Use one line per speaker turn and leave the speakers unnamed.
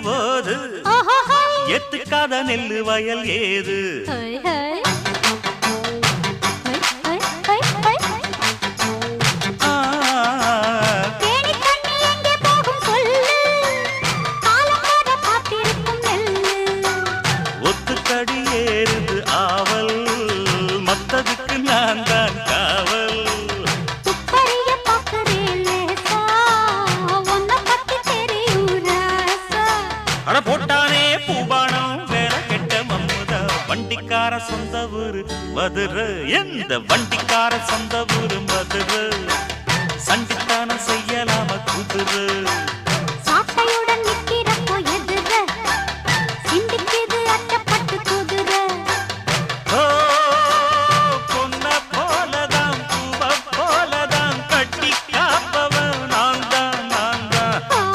போது. எத்துக்காத நெல்லு வயல் ஏது
ஹை, ஹை.
அட போட்டானே பூபானம் வேற கெட்ட மம்முதா. வண்டிக்கார சொந்த ஊரு மதுரை. எந்த வண்டிக்கார சொந்த ஊரு மதுரை?